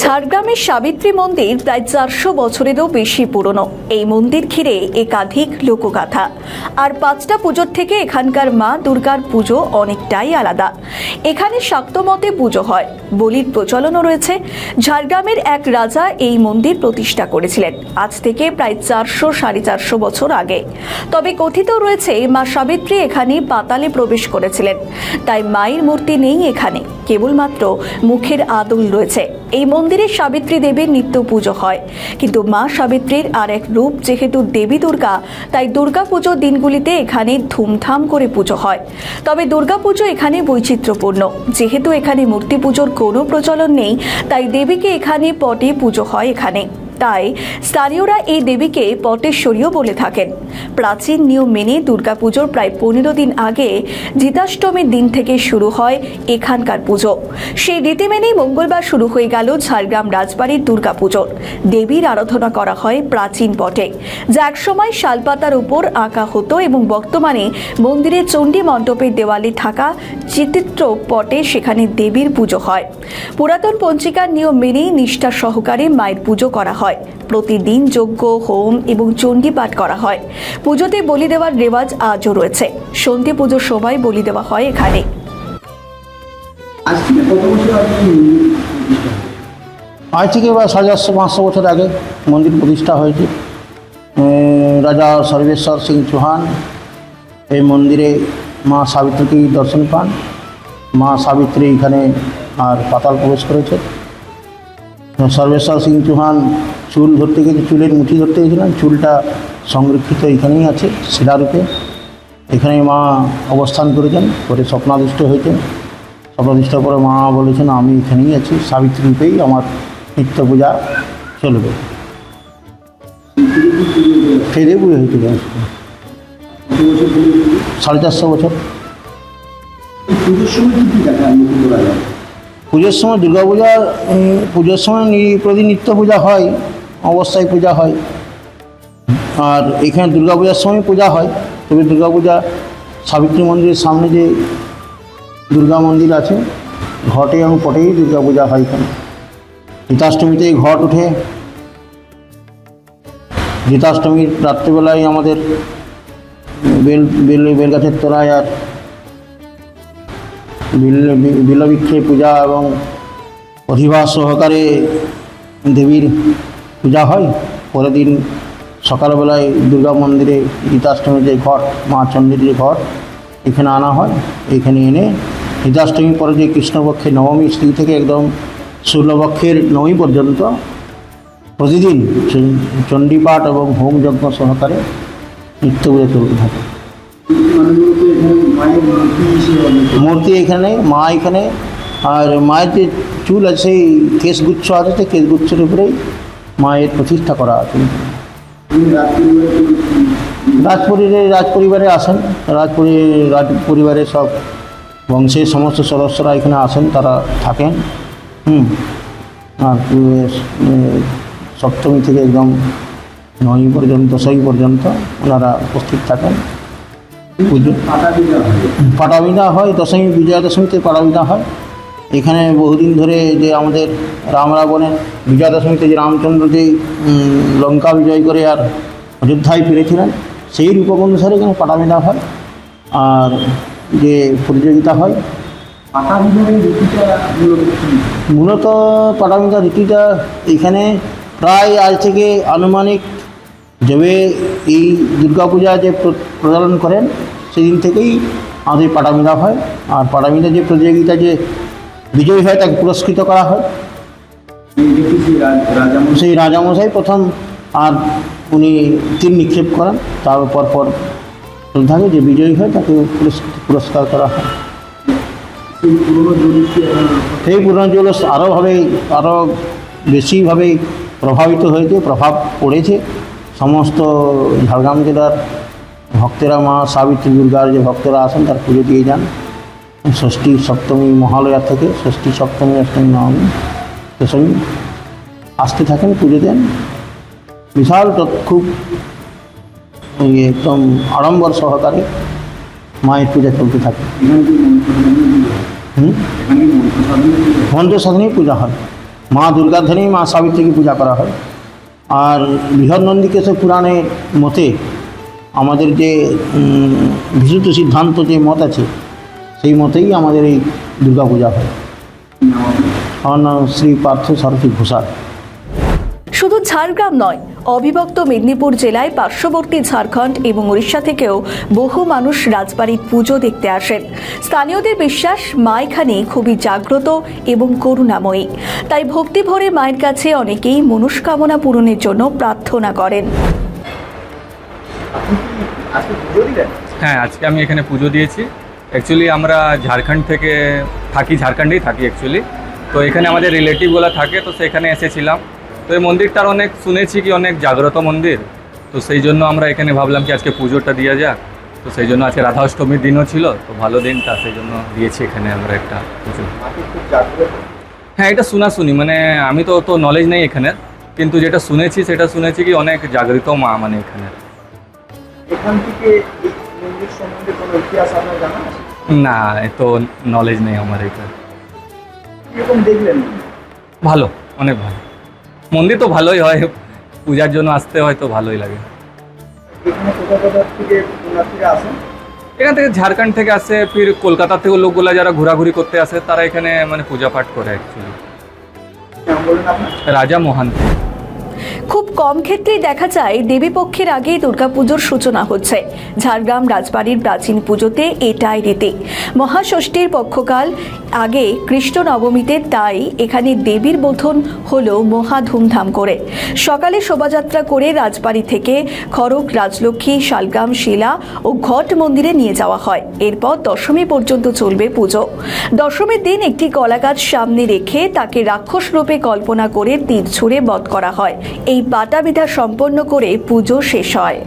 ঝাড়গ্রামের সাবিত্রী মন্দির প্রায় চারশো বছরেরও বেশি পুরনো। এই মন্দির ঘিরে একাধিক লোকগাথা। আর পাঁচটা পুজোর থেকে এখানকার মা দুর্গার পুজো অনেকটাই আলাদা। এখানে শাক্তমতে পুজো হয়। বলির প্রচলনও রয়েছে। ঝাড়গ্রামের এক রাজা এই মন্দির প্রতিষ্ঠা করেছিলেন। আজ থেকে প্রায় চারশো, সাড়ে চারশো বছর আগে। তবে কথিত রয়েছে, মা সাবিত্রী এখানে পাতালে প্রবেশ করেছিলেন। তাই মায়ের মূর্তি নেই এখানে। কেবলমাত্র মুখের আদল রয়েছে। এই মন্দিরে সাবিত্রী দেবীর নিত্য পুজো হয়। কিন্তু মা সাবিত্রীর আর এক রূপ যেহেতু দেবী দুর্গা, তাই দুর্গা পুজো দিনগুলিতে এখানে ধুমধাম করে পুজো হয়। তবে দুর্গা পুজো এখানে বৈচিত্র্যপূর্ণ। যেহেতু এখানে মূর্তি পুজোর কোনো প্রচলন নেই, তাই দেবীকে এখানে পটে পুজো হয় এখানে। তাই স্থানীয়রা এই দেবীকে পটেশ্বরীও বলে থাকেন। প্রাচীন নিয়ম মেনে দুর্গাপুজোর প্রায় পনেরো দিন আগে জিতাষ্টমীর দিন থেকে শুরু হয় এখানকার পুজো। সেই রীতি মেনেই মঙ্গলবার শুরু হয়ে গেল ঝাড়গ্রাম রাজবাড়ির দুর্গাপুজোর দেবীর আরাধনা করা হয় প্রাচীন পটে, যা একসময় শালপাতার উপর আঁকা হতো এবং বর্তমানে মন্দিরের চণ্ডী মণ্ডপের দেওয়ালে থাকা চিত্র পটে সেখানে দেবীর পুজো হয়। পুরাতন পঞ্চিকার নিয়ম মেনেই নিষ্ঠা সহকারে মায়ের পুজো করা হয়। প্রতিদিন যজ্ঞ হোম এবং চণ্ডী পাঠ করা হয়। পুজোতে বলি দেওয়ার রেওয়াজ আজও রয়েছে। সন্ধে পুজোর সময় বলি দেওয়া হয় এখানে। আজ থেকে বা সাড়ে চারশো পাঁচশো বছর আগে মন্দির প্রতিষ্ঠা হয়েছে। রাজা সর্বেশ্বর সিং চৌহান এই মন্দিরে মা সাবিত্রীকে দর্শন পান। মা সাবিত্রী এখানে আর পাতাল প্রবেশ করেছে। সর্বেশ্বর সিং চৌহান চুল ধরতে গেছে চুলের মুঠি ধরতে গেছিলেন চুলটা সংরক্ষিত এখানেই আছে, শিলারূপে। এখানে মা অবস্থান করেছেন করে স্বপ্নাদিষ্ট হয়েছেন। স্বপ্নাদিষ্টার পরে মা বলেছেন, আমি এখানেই আছি সাবিত্রী রূপেই আমার নিত্য পূজা চলবে। ফেরে পুজো হয়েছিল? সাড়ে চারশো বছর। পুজোর সময় দুর্গা পূজা পুজোর সময় নি- প্রতিদিন নিত্য পূজা হয়, অবস্থায় পূজা হয়। আর এখানে দুর্গা পূজার সময় পূজা হয়। তবে দুর্গা পূজা সাবিত্রী মন্দিরের সামনে যে দুর্গা মন্দির আছে, ঘটে এবং পটেই দুর্গা পূজা হয় এখানে। জিতাষ্টমীতে ঘট ওঠে। জিতাষ্টমীর রাত্রিবেলায় আমাদের বেল বেল, বেলগাছের তোলায় আর বিলবৃক্ষে পূজা এবং অধিবাস সহকারে দেবীর পূজা হয়। পরের দিন সকালবেলায় দুর্গা মন্দিরে গীতাষ্টমীর যে ঘট, মা চণ্ডীর যে ঘট, এখানে আনা হয়। এখানে এনে গীতাষ্টমী পরে যে কৃষ্ণপক্ষের নবমী স্ত্রী থেকে একদম শুক্লপক্ষের নবমী পর্যন্ত প্রতিদিন চণ্ডীপাঠ এবং হোম যজ্ঞ সহকারে নিত্য পূজা চলতে থাকে। মূর্তি এখানে, মা এখানে, আর মায়ের যে চুল আছে, সেই কেশগুচ্ছ আছে, সেই কেশগুচ্ছের উপরেই মায়ের প্রতিষ্ঠা করা আছে। তুমি রাত্রিবেলা কি- রাজপরিবারে রাজপরিবারে আসেন, রাজপরি রাজ পরিবারের সব বংশের সমস্ত সদস্যরা এখানে আসেন, তারা থাকেন। হুম। আর সপ্তমী থেকে একদম নয় পর্যন্ত, দশমী পর্যন্ত ওনারা উপস্থিত থাকেন। পুজো হয় পাটাবিদা হয় দশমী বিজয়া দশমীতে পাটাবিদা হয়। এখানে বহুদিন ধরে যে আমাদের রাম রাবণের বিজয়া দশমীতে যে রামচন্দ্র যে লঙ্কা বিজয় করে আর অযোধ্যায় ফিরেছিলেন সেই রূপক অনুসারে এখানে পাটাবিদা হয় আর যে প্রতিযোগিতা হয়। মূলত পাটাবিদা রীতিটা এখানে প্রায় আজ থেকে আনুমানিক যবে এই দুর্গাপূজা যে প্র- প্রচলন করেন, সেদিন থেকেই আমাদের পাটামিদা হয়। আর পাটামিদা যে প্রতিযোগিতা যে বিজয়ী হয়, তাকে পুরস্কৃত করা হয়। সেই রাজামশাই প্রথম আর উনি তীর নিক্ষেপ করেন। তার পর থাকে যে বিজয়ী হয়, তাকে পুরস্কার করা হয়। সেই পুরোনো জলস আরোভাবে আরও বেশিভাবে প্রভাবিত হয়েছে, প্রভাব পড়েছে। সমস্ত ঝাড়গ্রাম জেলার ভক্তেরা, মা সাবিত্রী দুর্গার যে ভক্তরা আসেন তার পুজো দিয়ে যান। ষষ্ঠী সপ্তমী মহালয়া থেকে ষষ্ঠী সপ্তমী অষ্টমী নবমী দশমী। আসতে থাকেন, পুজো দেন। বিশাল খুব একদম আড়ম্বর সহকারে মায়ের পূজা চলতে থাকে। মন্ত্র সাধনেই পূজা হয়। মা দুর্গার ধানেই মা সাবিত্রীকে পূজা করা হয়। আর বৃহৎ নন্দিকেশ্বর পুরাণের মতে আমাদের যে বিশুদ্ধ সিদ্ধান্ত যে মত আছে, সেই মতেই আমাদের এই দুর্গাপূজা হয়। আমার নাম শ্রী পার্থ সারথী ঘোষাল। শুধু ঝাড়গ্রাম নয় অবিভক্ত মেদিনীপুর জেলায় পার্শ্ববর্তী ঝাড়খণ্ড এবং উড়িষ্যা থেকেও বহু মানুষ রাজবাড়ির পুজো দেখতে আসেন। স্থানীয়দের বিশ্বাস মা এখানে খুবই জাগ্রত এবং করুণাময়ী। তাই ভক্তি ভরে মায়ের কাছে অনেকেই মনস্কামনা পূরণের জন্য প্রার্থনা করেন। আজকে পুজো দিলেন? হ্যাঁ আজকে আমি এখানে পুজো দিয়েছি। অ্যাকচুয়ালি আমরা ঝাড়খণ্ড থেকে থাকি ঝাড়খণ্ডেই থাকি অ্যাকচুয়ালি তো এখানে আমাদের রিলেটিভগুলো থাকে তো সেখানে এসেছিলাম। তো এই মন্দিরটার অনেক শুনেছি কি অনেক জাগ্রত মন্দির। তো সেই জন্য আমরা এখানে ভাবলাম কি আজকে পুজোটা দেওয়া যাক। তো সেই জন্য আজকে রাধা অষ্টমীর দিনও ছিল তো ভালো দিনটা সেই জন্য দিয়েছি এখানে আমরা একটা পুজো। হ্যাঁ এটা শোনা শুনি মানে আমি তো তো নলেজ নেই এখানে কিন্তু যেটা শুনেছি সেটা শুনেছি কি অনেক জাগৃত মা মানে এখানে। এখান থেকে মন্দির সম্বন্ধে কোনো ইতিহাস আপনার জানা আছে? না এত নলেজ নেই আমার এটা দেখলেন? ভালো অনেক ভালো। মন্দির তো ভালোই হয় পূজার জন্য আসতে হয় তো ভালোই লাগে। এখানে থেকে ঝাড়খণ্ড থেকে আসে ফির কলকাতা থেকে লোকগুলো যারা ঘোরাঘুরি করতে আসে তারা এখানে মানে পূজা পাঠ করে অ্যাকচুয়ালি নাম বললেন আপনার। রাজা মোহান্তি। খুব কম ক্ষেত্রেই দেখা যায় দেবীপক্ষের আগেই দুর্গাপুজোর সূচনা হচ্ছে। ঝাড়গ্রাম রাজবাড়ির প্রাচীন পুজোতে এটাই রীতি। মহাষষ্ঠীর পক্ষকাল আগে কৃষ্ণ নবমীতে তাই এখানে দেবীর বোধন হলো মহা ধুমধাম করে। সকালে শোভাযাত্রা করে রাজবাড়ি থেকে খড়গ, রাজলক্ষ্মী, শালগ্রাম, শিলা ও ঘট মন্দিরে নিয়ে যাওয়া হয়। এরপর দশমী পর্যন্ত চলবে পুজো। দশমীর দিন একটি কলাগাছ সামনে রেখে তাকে রাক্ষস রূপে কল্পনা করে তীর ছুঁড়ে বধ করা হয়। এই বাটাবিধা সম্পন্ন করে পুজো শেষ হয়।